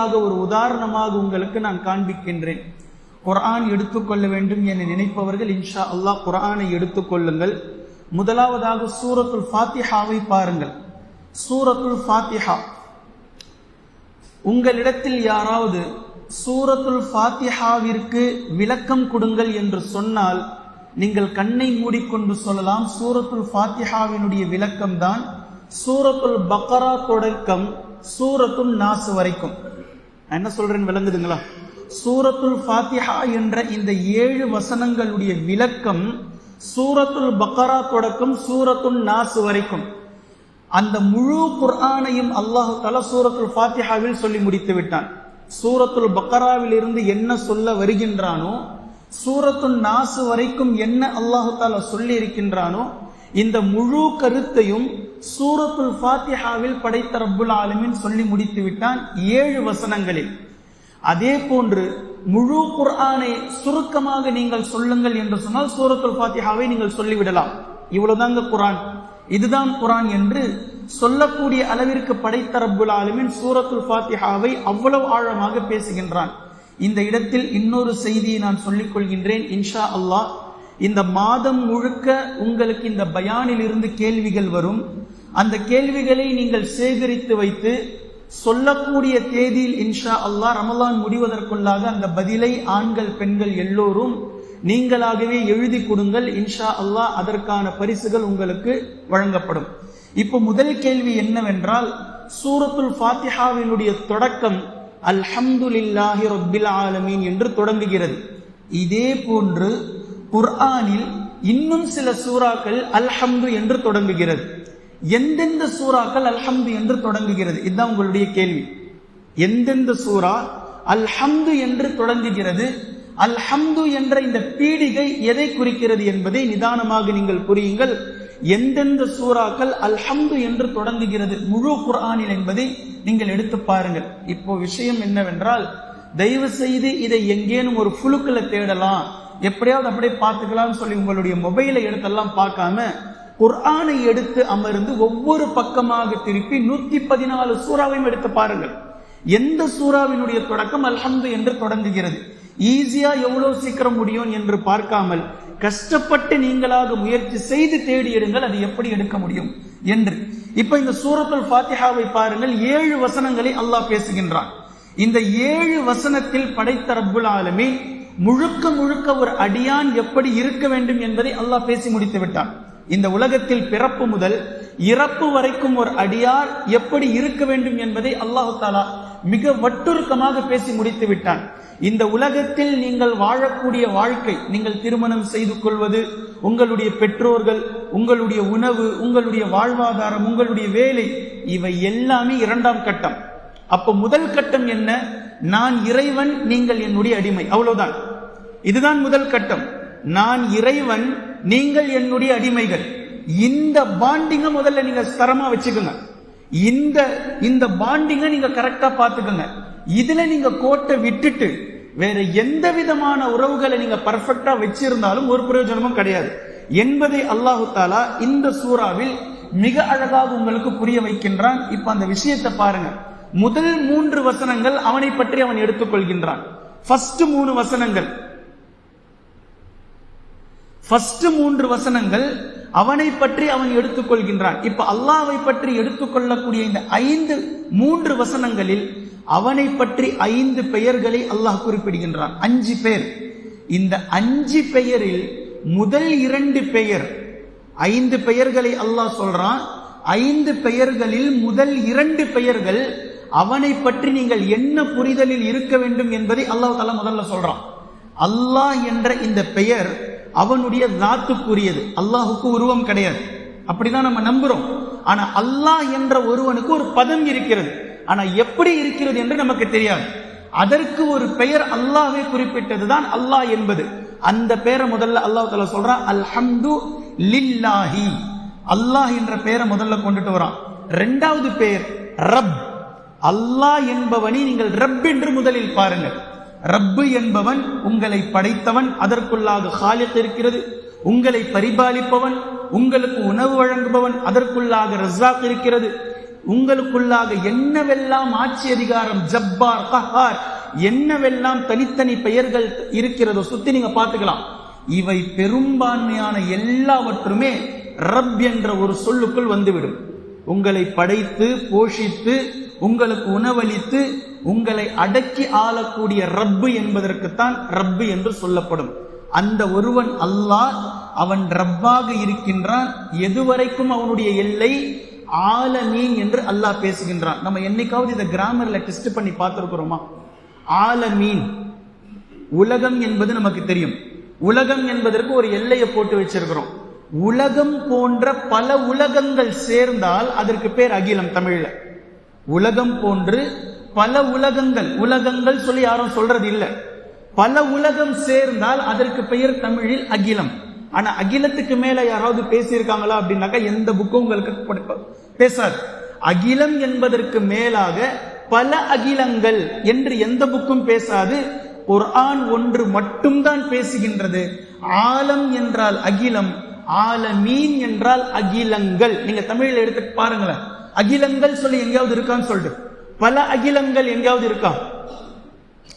ஒரு உதாரணமாக உங்களுக்கு நான் காண்பிக்கின்றேன். குர்ஆன் எடுத்துக்கொள்ள வேண்டும் என நினைப்பவர்கள் இன்ஷா அல்லாஹ் குரானை எடுத்துக்கொள்ளுங்கள் முதலாவதாக சூரத்துல் ஃபாத்திஹாவை பாருங்கள். சூரத்துல் ஃபாத்திஹா. உங்களிடத்தில் யாராவது சூரத்துல் ஃபாத்திஹாவிற்கு விளக்கம் கொடுங்கள் என்று சொன்னால் நீங்கள் கண்ணை மூடிக்கொண்டு சொல்லலாம் சூரத்துல் ஃபாத்திஹாவினுடைய விளக்கம் தான் சூரத்துல் பக்கரா தொடக்கம் சூரத்துல் நாசு வரைக்கும். நான் என்ன சொல்றேன்னு விளங்குதுங்களா? சூரத்துல் ஃபாத்திஹா என்ற இந்த ஏழு வசனங்களுடைய விளக்கம் சூரத்துல் பக்கரா தொடக்கம் சூரத்துல் நாசு வரைக்கும். அந்த முழு குர்ஆனையும் அல்லாஹு தலா சூரத்துல் ஃபாத்திஹாவில் சொல்லி முடித்து விட்டான். சூரத்துல் பக்கராவில் இருந்து என்ன சொல்ல வருகின்றானோ சூரத்துல் நாசு வரைக்கும் என்ன அல்லாஹு தாலா சொல்லி இருக்கின்றானோ இந்த முழு கருத்தையும் சூரத்துல் ஃபாத்திஹாவில் படைத்த ரப்புல் ஆலமின் சொல்லி முடித்து விட்டான் ஏழு வசனங்களில். அதே போன்று முழு குர்ஆனை சுருக்கமாக நீங்கள் சொல்லுங்கள் என்று சொன்னால் சூரத்துல் ஃபாத்திஹாவை நீங்கள் சொல்லிவிடலாம். இவ்வளவுதாங்க குரான் இதுதான் குரான் என்று சொல்லக்கூடிய அளவிற்கு படைத்த ரப்புல் ஆலமின் சூரத்துல் ஃபாத்திஹாவை அவ்வளவு ஆழமாக பேசுகின்றான். இந்த இடத்தில் இன்னொரு செய்தியை நான் சொல்லிக் கொள்கின்றேன் இன்ஷா அல்லாஹ். இந்த மாதம் முழுக்க உங்களுக்கு இந்த பயானில் இருந்து கேள்விகள் வரும். அந்த கேள்விகளை நீங்கள் சேகரித்து வைத்து சொல்லக்கூடிய தேதியில் இன்ஷா அல்லாஹ் ரமலான் முடிவதற்குள்ளாக அந்த பதிலை ஆண்கள் பெண்கள் எல்லோரும் நீங்களாகவே எழுதி கொடுங்கள். இன்ஷா அல்லாஹ் அதற்கான பரிசுகள் உங்களுக்கு வழங்கப்படும். இப்போ முதல் கேள்வி என்னவென்றால் சூரத்துல் ஃபாத்திஹாவினுடைய தொடக்கம் அல்ஹம்துலில்லாஹி ரொப்பில் ஆலமீன் என்று தொடங்குகிறது. இதே போன்று குர்ஆனில் இன்னும் சில சூறாக்கள் அல்ஹம்து என்று தொடங்குகிறது. எந்தெந்த சூறாக்கள் அல்ஹம்து என்று தொடங்குகிறது? இதுதான் உங்களுடைய கேள்வி. எந்தெந்த சூறா அல்ஹம்து என்று தொடங்குகிறது? அல்ஹம்து என்ற இந்த பீடிகை எதை குறிக்கிறது என்பதை நிதானமாக நீங்கள் புரியுங்கள். எந்தெந்த சூறாக்கள் அல்ஹம்து என்று தொடங்குகிறது முழு குர்ஆனில் என்பதை நீங்கள் எடுத்து பாருங்கள். இப்போ விஷயம் என்னவென்றால் தயவு செய்து இதை எங்கேனும் ஒரு புழுக்களை தேடலாம். எப்படியாவது அப்படியே பார்த்துக்கலாம்னு சொல்லி உங்களுடைய மொபைலை எடுத்தெல்லாம் பார்க்காம குர்ஆனை எடுத்து அமர்ந்து ஒவ்வொரு பக்கமாக திருப்பி நூத்தி பதினாலு சூறாவையும் எடுத்து பாருங்கள். எந்த சூறாவினுடைய தொடக்கம் அல்ஹம்து என்று தொடங்குகிறது. ஈஸியா எவ்வளவு சீக்கிரம் முடியும் என்று பார்க்காமல் கஷ்டப்பட்டு நீங்களாக முயற்சி செய்து தேடி எடுங்கள் அது எப்படி எடுக்க முடியும் என்று. இப்ப இந்த சூரத்துல் ஃபாத்திஹாவை பாருங்கள் ஏழு வசனங்களை அல்லாஹ் பேசுகின்றான். இந்த ஏழு வசனத்தில் படைத்த ரப்புல் ஆலமீ முழுக்க முழுக்க ஒரு அடியான் எப்படி இருக்க வேண்டும் என்பதை அல்லாஹ் பேசி முடித்து விட்டான். இந்த உலகத்தில் பிறப்பு முதல் இறப்பு வரைக்கும் ஒரு அடியார் எப்படி இருக்க வேண்டும் என்பதை அல்லாஹு தாலா மிக வட்டுருக்கமாக பேசி முடித்து விட்டான். இந்த உலகத்தில் நீங்கள் வாழக்கூடிய வாழ்க்கை நீங்கள் திருமணம் செய்து கொள்வது உங்களுடைய பெற்றோர்கள் உங்களுடைய உணவு உங்களுடைய வாழ்வாதாரம் உங்களுடைய வேலை இவை எல்லாமே இரண்டாம் கட்டம். அப்ப முதல் கட்டம் என்ன? நான் இறைவன் நீங்கள் என்னுடைய அடிமை. அவ்வளவுதான். இதுதான் முதல் கட்டம். நான் இறைவன் நீங்கள் என்னுடைய அடிமைகள். இந்த பாண்டிங்க முதல்ல நீங்க ஸ்தரமா வச்சுக்கோங்க. இந்த இந்த பாண்டிங்க நீங்க கரெக்டா பாத்துக்கோங்க இதுல நீங்க கோட்டை விட்டுட்டு வேற எந்த விதமான உறவுகளை நீங்க பர்ஃபெக்டா வச்சிருந்தாலும் ஒரு பிரயோஜனமும் கிடையாது. என்பதை அல்லாஹு தாலா இந்த சூறாவில் மிக அழகாக உங்களுக்கு புரிய வைக்கின்றான். இப்ப அந்த விஷயத்தை பாருங்க. முதல் மூன்று வசனங்கள் அவனை பற்றி அவன் எடுத்துக்கொள்கின்றான். ஃபர்ஸ்ட் மூணு வசனங்கள். ஃபர்ஸ்ட் மூன்று வசனங்கள் அவனை பற்றி அவன் எடுத்துக்கொள்கின்றான். இப்ப அல்லாவை பற்றி எடுத்துக்கொள்ளக்கூடிய இந்த ஐந்து மூன்று வசனங்களில் அவனை பற்றி ஐந்து பெயர்களை அல்லாஹ் குறிப்பிடுகின்றான். அஞ்சு பேர். இந்த அஞ்சு பெயரில் முதல் இரண்டு பெயர் ஐந்து பெயர்களை அல்லாஹ் சொல்றான். ஐந்து பெயர்களில் முதல் இரண்டு பெயர்கள் அவனை பற்றி நீங்கள் என்ன புரிதலில் இருக்க வேண்டும் என்பதை அல்லாஹ் தலா முதல்ல சொல்றான். அல்லாஹ் என்ற இந்த பெயர் அவனுடைய தாத்துக்குரியது. அல்லாஹுக்கு உருவம் கிடையாது. அப்படிதான் நம்ம நம்புறோம். ஆனா அல்லாஹ் என்ற ஒருவனுக்கு ஒரு பதம் இருக்கிறது. ஆனா எப்படி இருக்கிறது என்று நமக்கு தெரியாது. அதற்கு ஒரு பெயர் அல்லாஹே குறிப்பிட்டதுதான் அல்லாஹ் என்பது. அந்த பெயரை முதல்ல அல்லாஹ் தலா சொல்றான் அல்ஹம்து லில்லாஹி. அல்லாஹ் என்ற பெயரை முதல்ல கொண்டுட்டு வரான். ரெண்டாவது பெயர் ரப். அல்லாஹ் என்பவனை நீங்கள் ரப் என்று முதலில் பாருங்கள். ரப்பு என்பவன் உங்களை படைத்தவன் அதற்குள்ளாக ஹாலித் இருக்கிறது. உங்களை பரிபாலிப்பவன் உங்களுக்கு உணவு வழங்குபவன் அதற்குள்ளாக ரஸாக் இருக்கிறது. உங்களுக்குள்ளாக என்னவெல்லாம் ஆட்சி அதிகாரம் ஜப்பார் கஹார் என்னவெல்லாம் தனித்தனி பெயர்கள் இருக்கிறதோ சுத்தி நீங்க பார்த்துக்கலாம். இவை பெரும்பான்மையான எல்லாவற்றுமே ரப் என்ற ஒரு சொல்லுக்குள் வந்துவிடும். உங்களை படைத்து போஷித்து உங்களுக்கு உணவளித்து உங்களை அடக்கி ஆளக்கூடிய ரப்பு என்பதற்குத்தான் ரப்பு என்று சொல்லப்படும். அந்த ஒருவன் அல்லாஹ் அவன் ரப்பாக இருக்கின்றான். எதுவரைக்கும் அவனுடைய எல்லை ஆலமீன் என்று அல்லாஹ் பேசுகின்றான். நம்ம என்னைக்காவது இந்த கிராமர்ல டெஸ்ட் பண்ணி பார்த்துருக்கிறோமா? ஆலமீன் உலகம் என்பது நமக்கு தெரியும். உலகம் என்பதற்கு ஒரு எல்லையை போட்டு வச்சிருக்கிறோம். உலகம் போன்ற பல உலகங்கள் சேர்ந்தால் அதற்கு பேர் அகிலம் தமிழ்ல. உலகம் போன்று பல உலகங்கள் உலகங்கள் சொல்லி யாரும் சொல்றது இல்லை பல உலகம் சேர்ந்தால் அதற்கு பெயர் தமிழில் அகிலம். ஆனா அகிலத்துக்கு மேல யாராவது பேசியிருக்காங்களா அப்படின்னாக்கா எந்த புக்கும் உங்களுக்கு பேசாது. அகிலம் என்பதற்கு மேலாக பல அகிலங்கள் என்று எந்த புக்கும் பேசாது குர்ஆன் ஒன்று மட்டும்தான் பேசுகின்றது. ஆலம் என்றால் அகிலம் ஆலமீன் என்றால் அகிலங்கள். நீங்க தமிழில் எடுத்து பாருங்களேன். அகிலங்கள் சொல்லி எங்கேயாவது இருக்கான்னு சொல்லிட்டு. பல அகிலங்கள் எங்கேயாவது இருக்கா?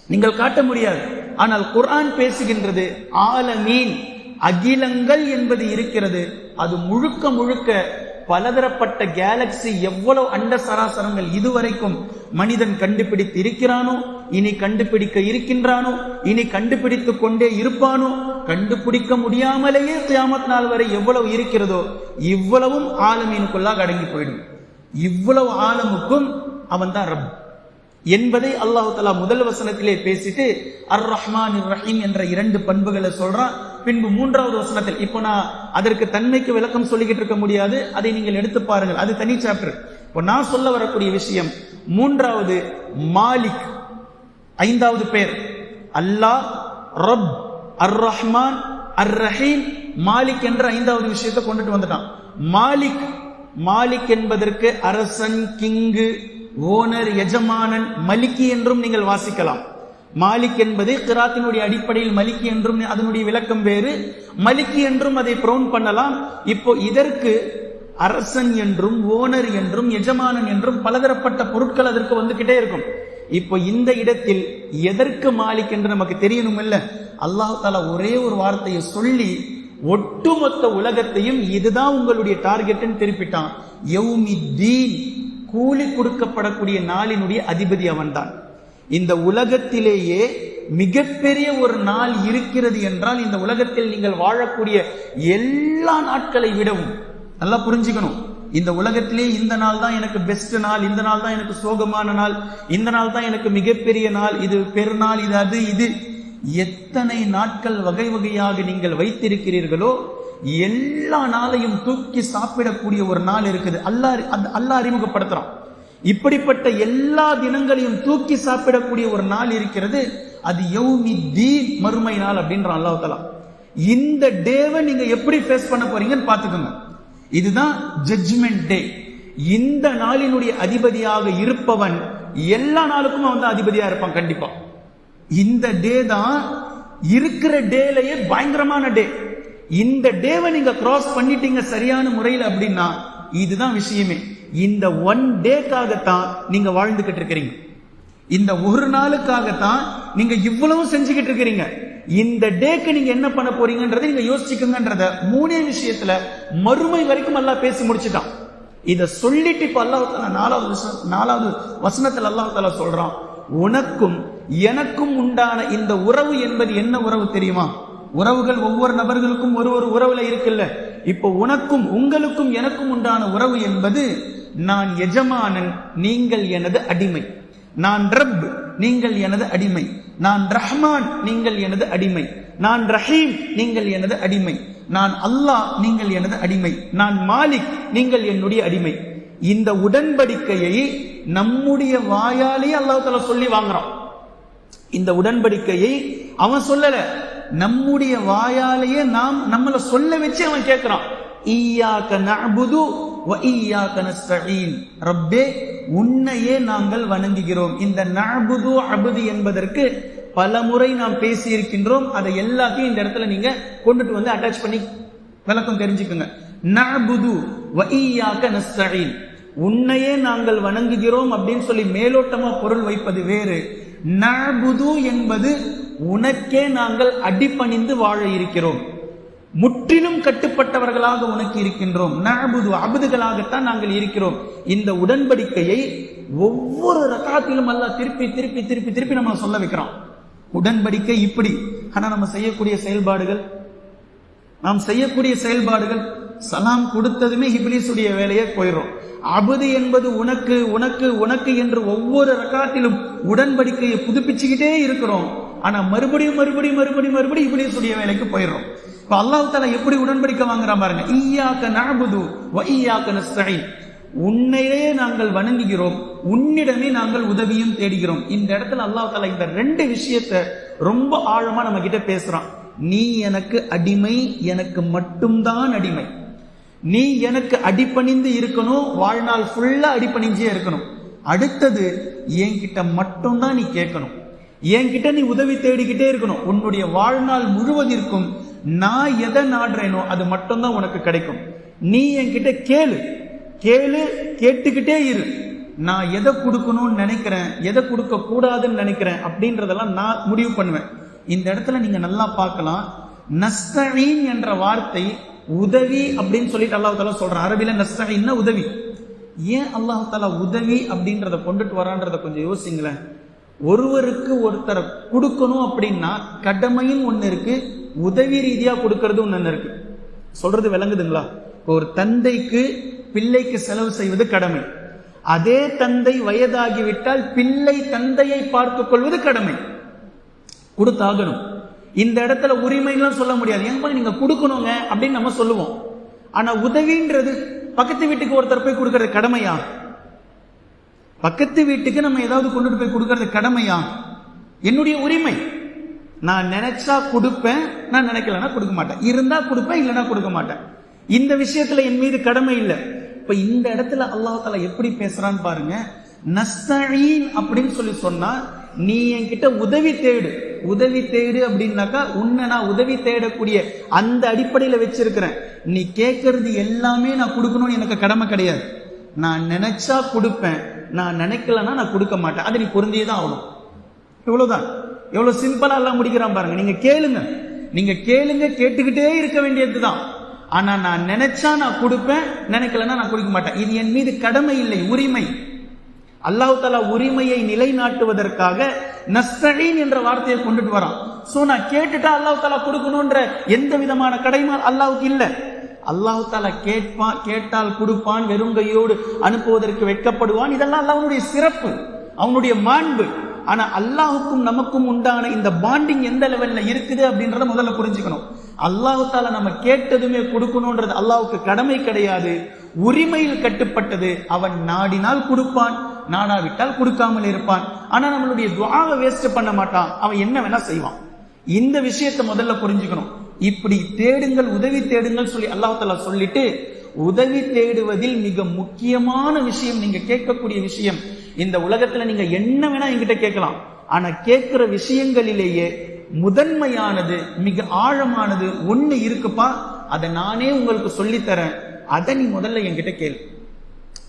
நீங்கள் காட்ட முடியாது. ஆனால் குர்ஆன் பேசுகின்றது ஆலமீன். அகிலங்கள் என்பது இருக்கிறது. அது முழுக்க முழுக்க பலதரப்பட்ட கேலக்சி எவ்வளவு அண்ட சராசரங்கள் இதுவரைக்கும் மனிதன் கண்டுபிடித்து இருக்கிறானோ இனி கண்டுபிடிக்க இருக்கின்றானோ இனி கண்டுபிடித்து கொண்டே இருப்பானோ கண்டுபிடிக்க முடியாமலேயே தியாமத் நாள் வரை எவ்வளவு இருக்கிறதோ இவ்வளவும் ஆலமீனுக்குள்ளாக அடங்கி போயிடும். இவ்வளவு ஆலமுக்கும் அவன் தான் ரப். என்பதை அல்லாஹு தலா முதல் வசனத்திலே பேசிட்டு அர் ரஹ்மான் ரஹீம் என்ற இரண்டு பண்புகளை சொல்றான். பின்பு மூன்றாவது வசனத்தில் இப்போ நான் அதற்கு தன்மைக்கு விளக்கம் சொல்லிக்கிட்டு இருக்க முடியாது. அதை நீங்கள் எடுத்து பாருங்கள். அது தனி சாப்டர் இப்போ நான் சொல்ல வரக்கூடிய விஷயம் மூன்றாவது மாலிக் ஐந்தாவது பேர். அல்லாஹ் ரப் அர் ரஹ்மான் அர் ரஹீம் மாலிக் என்ற ஐந்தாவது விஷயத்தை கொண்டுட்டு வந்துட்டான். மாலிக் மாலிக் என்பதற்கு அரசன் கிங்கு ஓனர் எஜமானன் மலிக்கி என்றும் நீங்கள் வாசிக்கலாம். மாலிக் என்பது கிராத்தினுடைய அடிப்படையில் மலிக்கி என்றும் அதனுடைய விளக்கம் வேறு. மலிக்கி என்றும் அதை ப்ரௌன் பண்ணலாம். இப்போ இதற்கு அரசன் என்றும் ஓனர் என்றும் எஜமானன் என்றும் பலதரப்பட்ட பொருட்கள் அதற்கு வந்துகிட்டே இருக்கும். இப்போ இந்த இடத்தில் எதற்கு மாலிக் என்று நமக்கு தெரியணும் இல்ல அல்லாஹ் தாலா ஒரே ஒரு வார்த்தையை சொல்லி ஒட்டுமொத்த உலகத்தையும் இதுதான் உங்களுடைய டார்கெட்னு திருப்பிட்டான். யௌமித்தீன். கூலி கொடுக்கப்படக்கூடிய நாளினுடைய அதிபதி அவன்தான். இந்த உலகத்திலேயே மிகப்பெரிய ஒரு நாள் இருக்கிறது என்றால் இந்த உலகத்தில் நீங்கள் வாழக்கூடிய எல்லா நாட்களை விடவும் நல்லா புரிஞ்சுக்கணும். இந்த உலகத்திலே இந்த நாள் தான் எனக்கு பெஸ்ட் நாள் இந்த நாள் தான் எனக்கு சோகமான நாள் இந்த நாள் தான் எனக்கு மிகப்பெரிய நாள் இது பெருநாள் இது அது இது. எத்தனை நாட்கள் வகை வகையாக நீங்கள் வைத்திருக்கிறீர்களோ எல்லா நாளையும் தூக்கி சாப்பிடக்கூடிய ஒரு நாள் இருக்குது. அல்லா அந்த அல்லாஹ் அறிமுகப்படுத்துறான். இப்படிப்பட்ட எல்லா தினங்களையும் தூக்கி சாப்பிடக்கூடிய ஒரு நாள் இருக்கிறது. அது யௌமி தீன் மறுமை நாள் அப்படின்றான் அல்லாஹ் தலா இந்த டேவை நீங்க எப்படி ஃபேஸ் பண்ண போறீங்கன்னு பாத்துக்கோங்க இதுதான் ஜட்ஜ்மெண்ட் டே இந்த நாளினுடைய அதிபதியாக இருப்பவன் எல்லா நாளுக்கும் அவன் தான் அதிபதியா இருப்பான் கண்டிப்பா. இந்த டே தான் இருக்கிற டேலயே பயங்கரமான டே. இந்த டேவை நீங்க கிராஸ் பண்ணிட்டீங்க சரியான முறையில் அப்படின்னா இதுதான் விஷயமே. இந்த ஒன் டேக்காகத்தான் நீங்க வாழ்ந்துகிட்டு இருக்கிறீங்க. இந்த ஒரு நாளுக்காகத்தான் நீங்க இவ்வளவு செஞ்சுக்கிட்டு இருக்கிறீங்க. இந்த டேக்கு நீங்க என்ன பண்ண போறீங்கன்றதை நீங்க யோசிச்சுக்கோங்கன்றத மூணே விஷயத்துல மறுமை வரைக்கும் எல்லாம் பேசி முடிச்சுட்டான். இதை சொல்லிட்டு இப்ப அல்லாஹால நாலாவது விஷயம் நாலாவது வசனத்துல அல்லாஹ் சொல்றான் உனக்கும் எனக்கும் உண்டான இந்த உறவு என்பது என்ன உறவு தெரியுமா? உறவுகள் ஒவ்வொரு நபர்களுக்கும் ஒரு ஒரு உறவுல இருக்குல்ல. இப்போ உனக்கும் உங்களுக்கும் எனக்கும் உண்டான உறவு என்பது நான் எஜமானன் நீங்கள் எனது அடிமை. நான் ரப் நீங்கள் எனது அடிமை. நான் ரஹ்மான் நீங்கள் எனது அடிமை. நான் ரஹீம் நீங்கள் எனது அடிமை. நான் அல்லாஹ் நீங்கள் எனது அடிமை. நான் மாலிக் நீங்கள் என்னுடைய அடிமை. இந்த உடன்படிக்கையை நம்முடைய வாயாலேயே அல்லாஹ் சொல்லி வாங்குறோம் இந்த உடன்படிக்கையை அவன் சொல்லல. நம்முடைய வாயாலேயே நாம் நம்மள சொல்ல வச்சு அவன் கேட்கிறான் ஈயாக்க நபுது ரப்பே உன்னையே நாங்கள் வணங்குகிறோம். இந்த நபுது அபுது என்பதற்கு பல முறை நாம் பேசி இருக்கின்றோம் அதை எல்லாத்தையும் இந்த இடத்துல நீங்க கொண்டுட்டு வந்து அட்டாச் பண்ணி விளக்கம் தெரிஞ்சுக்கோங்க. நபுது வஈயாக்க ஈயாக்க உன்னையே நாங்கள் வணங்குகிறோம் அப்படின்னு சொல்லி மேலோட்டமா பொருள் வைப்பது வேறு. நபுது என்பது உனக்கே நாங்கள் அடிபணிந்து வாழ இருக்கிறோம். முற்றிலும் கட்டுப்பட்டவர்களாக உனக்கு இருக்கின்றோம். நபுது அபுதுகளாகத்தான் நாங்கள் இருக்கிறோம். இந்த உடன்படிக்கையை ஒவ்வொரு ரகாத்திலும் அல்ல திருப்பி திருப்பி திருப்பி திருப்பி நம்ம சொல்ல வைக்கிறோம் உடன்படிக்கை இப்படி. ஆனா நம்ம செய்யக்கூடிய செயல்பாடுகள் நாம் செய்யக்கூடிய செயல்பாடுகள் சலாம் கொடுத்ததுமே இப்லீஸுடைய வேலையே போயிடும் அபுது என்பது உனக்கு உனக்கு உனக்கு என்று ஒவ்வொரு ரகாத்திலும் உடன்படிக்கையை புதுப்பிச்சுக்கிட்டே இருக்கிறோம். ஆனால் மறுபடியும் மறுபடியும் மறுபடியும் மறுபடியும் இப்லீஸுடைய வேலைக்கு போயிடுறோம். இப்போ அல்லாஹ் தாலா எப்படி உடன்படிக்கை வாங்குறான் பாருங்க. ஈயாக்க நாபுது வையாக்க ஈயாக்க உன்னையே நாங்கள் வணங்குகிறோம். உன்னிடமே நாங்கள் உதவியும் தேடுகிறோம். இந்த இடத்துல அல்லாஹ் தாலா இந்த ரெண்டு விஷயத்தை ரொம்ப ஆழமா நம்ம கிட்ட பேசுறான். நீ எனக்கு அடிமை எனக்கு மட்டும்தான் அடிமை. நீ எனக்கு அடிபணிந்து இருக்கணும் வாழ்நாள் ஃபுல்லா அடிப்பணிஞ்சே இருக்கணும். அடுத்தது என்கிட்ட மட்டும்தான் நீ கேட்கணும். என்கிட்ட நீ உதவி தேடிக்கிட்டே இருக்கணும். உன்னுடைய வாழ்நாள் முழுவதற்கும் நான் எதை நாடுறேனோ அது மட்டும்தான் உனக்கு கிடைக்கும். நீ என்கிட்ட கேளு. கேளு கேட்டுக்கிட்டே இரு. நான் எதை கொடுக்கணும்னு நினைக்கிறேன் எதை கொடுக்க கூடாதுன்னு நினைக்கிறேன் அப்படின்றதெல்லாம் நான் முடிவு பண்ணுவேன். இந்த இடத்துல நீங்க நல்லா பார்க்கலாம். நஸ்தீன் என்ற வார்த்தை உதவி அப்படின்னு சொல்லிட்டு அல்லாஹ் தாலா சொல்றான். அரபில நஸ்தீன்னா உதவி. ஏன் அல்லாஹ் தாலா உதவி அப்படின்றத கொண்டுட்டு வரான்றத கொஞ்சம் யோசிங்களேன். ஒருவருக்கு ஒருத்தரை கொடுக்கணும் அப்படின்னா கடமையும் ஒன்று இருக்கு உதவி ரீதியாக கொடுக்கறது ஒன்று இருக்கு. சொல்றது விளங்குதுங்களா? இப்போ ஒரு தந்தைக்கு பிள்ளைக்கு செலவு செய்வது கடமை. அதே தந்தை வயதாகிவிட்டால் பிள்ளை தந்தையை பார்த்துக் கொள்வது கடமை. கொடுத்தாகணும். இந்த இடத்துல உரிமைலாம் சொல்ல முடியாது. ஏன் நீங்க கொடுக்கணுங்க அப்படின்னு நம்ம சொல்லுவோம். ஆனா உதவின்றது பக்கத்து வீட்டுக்கு ஒருத்தர் போய் கொடுக்கறது கடமையா? பக்கத்து வீட்டுக்கு நம்ம ஏதாவது கொண்டுட்டு போய் கொடுக்கறது கடமையா? என்னுடைய உரிமை. நான் நினைச்சா கொடுப்பேன் நான் நினைக்கலன்னா கொடுக்க மாட்டேன். இருந்தா கொடுப்பேன் இல்லைன்னா கொடுக்க மாட்டேன். இந்த விஷயத்துல என் மீது கடமை இல்லை. இப்ப இந்த இடத்துல அல்லாஹால எப்படி பேசுறான்னு பாருங்க. நஸ்தீன் அப்படின்னு சொல்லி சொன்னா நீ என்கிட்ட உதவி தேடு. உதவி தேடு அப்படின்னாக்கா உன்னை நான் உதவி தேடக்கூடிய அந்த அடிப்படையில வச்சிருக்கிறேன். நீ கேட்கறது எல்லாமே நான் கொடுக்கணும்னு எனக்கு கடமை கிடையாது. நான் நினைச்சா கொடுப்பேன் நான் நினைக்கலன்னா நான் கொடுக்க மாட்டேன். அது நீ பொருந்தியே தான் ஆகணும். இவ்வளவுதான். எவ்வளவு சிம்பிளா எல்லாம் முடிக்கிறான் பாருங்க. நீங்க கேளுங்க. நீங்க கேளுங்க கேட்டுக்கிட்டே இருக்க வேண்டியதுதான் ஆனா நான் நினைச்சா நான் கொடுப்பேன் நினைக்கலன்னா நான் கொடுக்க மாட்டேன். இது என் மீது கடமை இல்லை உரிமை. அல்லாஹு தாலா உரிமையை நிலைநாட்டுவதற்காக நஸ்தீன் என்ற வார்த்தையை கொண்டுட்டு வரான். சோ நான் கேட்டுட்டா அல்லாஹு தாலா கொடுக்கணும்ன்ற எந்த விதமான கடைமா அல்லாஹுக்கு இல்லை. அல்லாஹால கேட்பான் கேட்டால் கொடுப்பான் வெறும் கையோடு அனுப்புவதற்கு வெட்கப்படுவான். இதெல்லாம் அல்லாஹனுடைய சிறப்பு அவனுடைய மாண்பு. ஆனா அல்லாஹுக்கும் நமக்கும் உண்டான இந்த பாண்டிங் எந்த லெவல்ல இருக்குது அப்படின்றத முதல்ல புரிஞ்சுக்கணும். அல்லாஹால நம்ம கேட்டதுமே கொடுக்கணும்ன்றது அல்லாஹுக்கு கடமை கிடையாது. உரிமையில் கட்டுப்பட்டது அவன் நாடினால் கொடுப்பான் நாடாவிட்டால் கொடுக்காமல் இருப்பான். ஆனா நம்மளுடைய துவாவை வேஸ்ட் பண்ண மாட்டான். அவன் என்ன வேணா செய்வான். இந்த விஷயத்தை முதல்ல புரிஞ்சுக்கணும். இப்படி தேடுங்கள் உதவி தேடுங்கள் சொல்லி அல்லாஹால சொல்லிட்டு உதவி தேடுவதில் மிக முக்கியமான விஷயம் நீங்க கேட்கக்கூடிய விஷயம் இந்த உலகத்துல நீங்க என்ன வேணா என்கிட்ட கேட்கலாம். ஆனா கேட்கிற விஷயங்களிலேயே முதன்மையானது மிக ஆழமானது ஒண்ணு இருக்குப்பா அதை நானே உங்களுக்கு சொல்லித்தரேன். அதை நீ முதல்ல என்கிட்ட கேள்.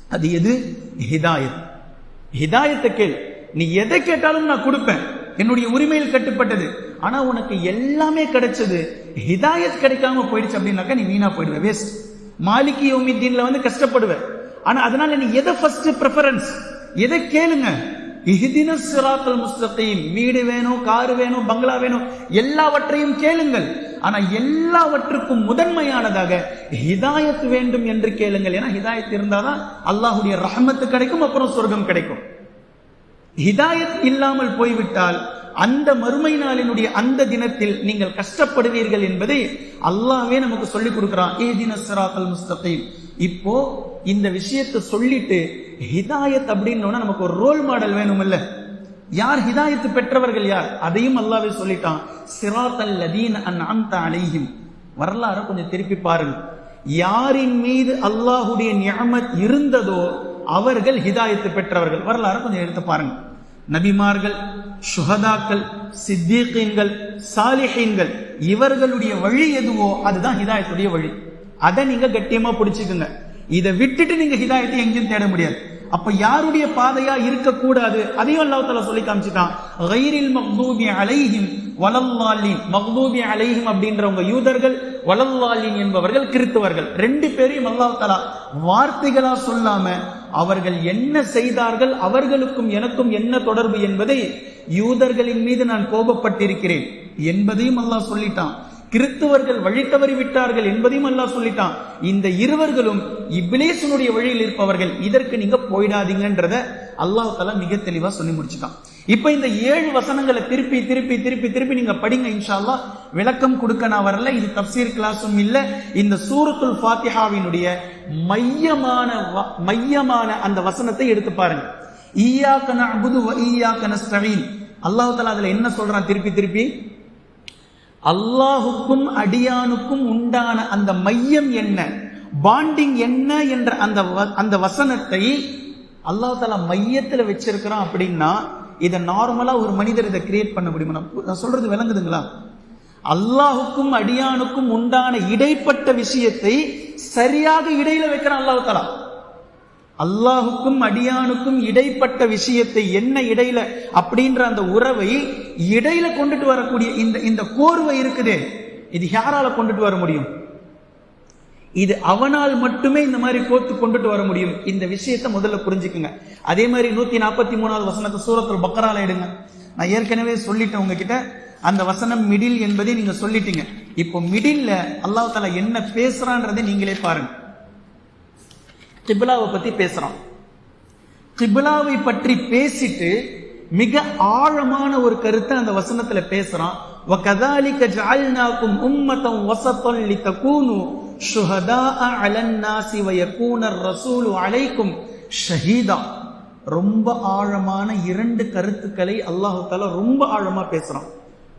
அது எது? ஹிதாயத். ஹிதாயத்தை கேள். நீ எதை கேட்டாலும் நான் கொடுப்பேன். என்னுடைய உரிமையில் கட்டுப்பட்டது. ஆனா உனக்கு எல்லாமே கிடைச்சது ஹிதாயத் கிடைக்காம போயிடுச்சு அப்படின்னாக்கா நீ வீணா போயிடுவ. வேஸ்ட் மாலிகி யோமித்தீன்ல வந்து கஷ்டப்படுவேன் ஆனா அதனால நீ எதை ஃபர்ஸ்ட் ப்ரிஃபரன்ஸ் எதை கேளுங்க? இஹிதின சிராத்தல் முஸ்தகீம். வீடு வேணும் கார் வேணும் பங்களா வேணும். எல்லாவற்றையும் கேளுங்கள். ஆனா எல்லாவற்றுக்கும் முதன்மையானதாக ஹிதாயத் வேண்டும் என்று கேளுங்கள். ஏன்னா ஹிதாயத் இருந்தாதான் அல்லாஹுடைய ரஹமத்து கிடைக்கும் அப்புறம் சொர்க்கம் கிடைக்கும். ஹிதாயத் இல்லாமல் போய்விட்டால் அந்த மறுமை நாளினுடைய அந்த தினத்தில் நீங்கள் கஷ்டப்படுவீர்கள் என்பதை அல்லாவே நமக்கு சொல்லிக் கொடுக்கிறான். ஏ சிராத்தல் முஸ்தகீம். இப்போ இந்த விஷயத்தை சொல்லிட்டு ஹிதாயத் அப்படின்னு நமக்கு ஒரு ரோல் மாடல் வேணும் இல்ல யார் ஹிதாயத்து பெற்றவர்கள் யார்? அதையும் அல்லாவே சொல்லிட்டான். சிராத்தல் லதீன் அன் அந்த அணையும் வரலாறு கொஞ்சம் திருப்பி பாருங்க. யாரின் மீது அல்லாஹுடைய நியமத் இருந்ததோ அவர்கள் ஹிதாயத்து பெற்றவர்கள். வரலாறு கொஞ்சம் எடுத்து பாருங்க. நபிமார்கள் சுஹதாக்கள் சித்தீக்கீன்கள் சாலிஹீன்கள் இவர்களுடைய வழி எதுவோ அதுதான் ஹிதாயத்துடைய வழி. அதை நீங்க கட்டியமா பிடிச்சுக்குங்க. இதை விட்டுட்டு நீங்க ஹிதாயத்தை எங்கேயும் தேட முடியாது. அப்ப யாருடைய பாதையா இருக்கக்கூடாது? அதையும் அல்லாஹால சொல்லி காமிச்சிட்டான். கைரில் மக்தூபி அலைஹிம் வலல்லாலின் மக்தூபி அலைஹிம் அப்படின்றவங்க யூதர்கள் வலல்லாலின் என்பவர்கள் கிறித்தவர்கள். ரெண்டு பேரையும் அல்லாஹ் வார்த்தைகளா சொல்லாம அவர்கள் என்ன செய்தார்கள் அவர்களுக்கும் எனக்கும் என்ன தொடர்பு என்பதை யூதர்களின் மீது நான் கோபப்பட்டிருக்கிறேன் என்பதையும் அல்லாஹ் சொல்லிட்டான். கிறித்துவர்கள் வழி தவறி விட்டார்கள் என்பதையும் அல்லாஹ் சொல்லிட்டான். இந்த இருவர்களும் இப்லேசனுடைய வழியில் இருப்பவர்கள் இதற்கு நீங்க போயிடாதீங்கன்றத அல்லாஹ் தலா மிக தெளிவா சொல்லி முடிச்சுட்டான். இப்ப இந்த ஏழு வசனங்களை திருப்பி திருப்பி திருப்பி திருப்பி நீங்க படிங்க இன்ஷால்லா விளக்கம் கொடுக்க நான் வரல இது தப்சீர் கிளாஸும் இல்ல. இந்த சூரத்துல் ஃபாத்திஹாவினுடைய மையமான வ- மையமான அந்த வசனத்தை எடுத்து பாருங்க. ஈயா கன அபுது ஈயாக்க நஸ்தஈன் அல்லாஹ் தலா அதுல என்ன சொல்றான்? திருப்பி திருப்பி. அல்லாஹுக்கும் அடியானுக்கும் உண்டான அந்த மையம் என்ன? பாண்டிங் என்ன என்ற அந்த வ- அந்த வசனத்தை அல்லாஹ் தாலா மையத்துல வச்சிருக்கிறான் அப்படின்னா இதை நார்மலாக ஒரு மனிதர் இதை கிரியேட் பண்ண முடியுமா? நான் சொல்றது விளங்குதுங்களா? அல்லாஹுக்கும் அடியானுக்கும் உண்டான இடைப்பட்ட விஷயத்தை சரியாக இடையில வைக்கிறான் அல்லாஹு தாலா அல்லாஹுக்கும் அடியானுக்கும் இடைப்பட்ட விஷயத்தை என்ன இடையில அப்படின்ற அந்த உறவை இடையில கொண்டுட்டு வரக்கூடிய இந்த இந்த கோர்வை இருக்குதே. இது யாரால கொண்டுட்டு வர முடியும்? இது அவனால் மட்டுமே இந்த மாதிரி கோர்த்து கொண்டுட்டு வர முடியும் இந்த விஷயத்தை முதல்ல புரிஞ்சுக்குங்க அதே மாதிரி நூத்தி நாற்பத்தி மூணாவது வசனத்தை சூரத்துல் பக்கரால எடுங்க நான் ஏற்கனவே சொல்லிட்டேன் உங்ககிட்ட அந்த வசனம் மிடில் என்பதை நீங்க சொல்லிட்டீங்க இப்போ மிடில்ல அல்லாஹ் தஆலா என்ன பேசுறான்றதை நீங்களே பாருங்க கிபிலாவை பத்தி பேசுறான் கிபிலாவை பற்றி பேசிட்டு மிக ஆழமான ஒரு கருத்தை அந்த வசனத்துல பேசுறான் وَكَذَلِكَ جَعَلْنَاكُمْ أُمَّةً وَسَطًا لِتَكُونُوا அலைக்கும் ஷஹீதா ரொம்ப ஆழமான இரண்டு கருத்துக்களை அல்லாஹு தாலா ரொம்ப ஆழமா பேசுறான்.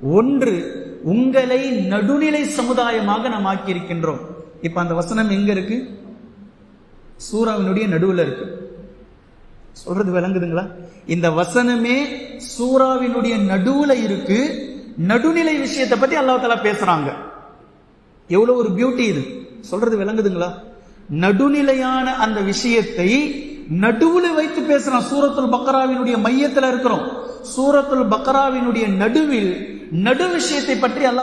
ஒன்று உங்களை நடுநிலை சமுதாயமாக நாம் ஆக்கியிருக்கின்றோம். இப்ப அந்த வசனம் எங்க இருக்கு? சூறாவினுடைய நடுவில் இருக்கு. சொல்றது விளங்குதுங்களா? இந்த வசனமே சூறாவினுடைய நடுவுல இருக்கு. நடுநிலை விஷயத்தை பத்தி அல்லாஹ் பேசுறாங்க. எவ்வளவு ஒரு பியூட்டி இது. சொல்றது விளங்குதுங்களா? நடுநிலையான அந்த விஷயத்தை நடுவுல வைத்து பேசுறான். சூரத்துல் பக்கராவினுடைய மையத்துல இருக்கிறோம். சூரத்துல் பக்கராவினுடைய நடுவில் நடு விஷயத்தை பற்றி அல்லாஹ்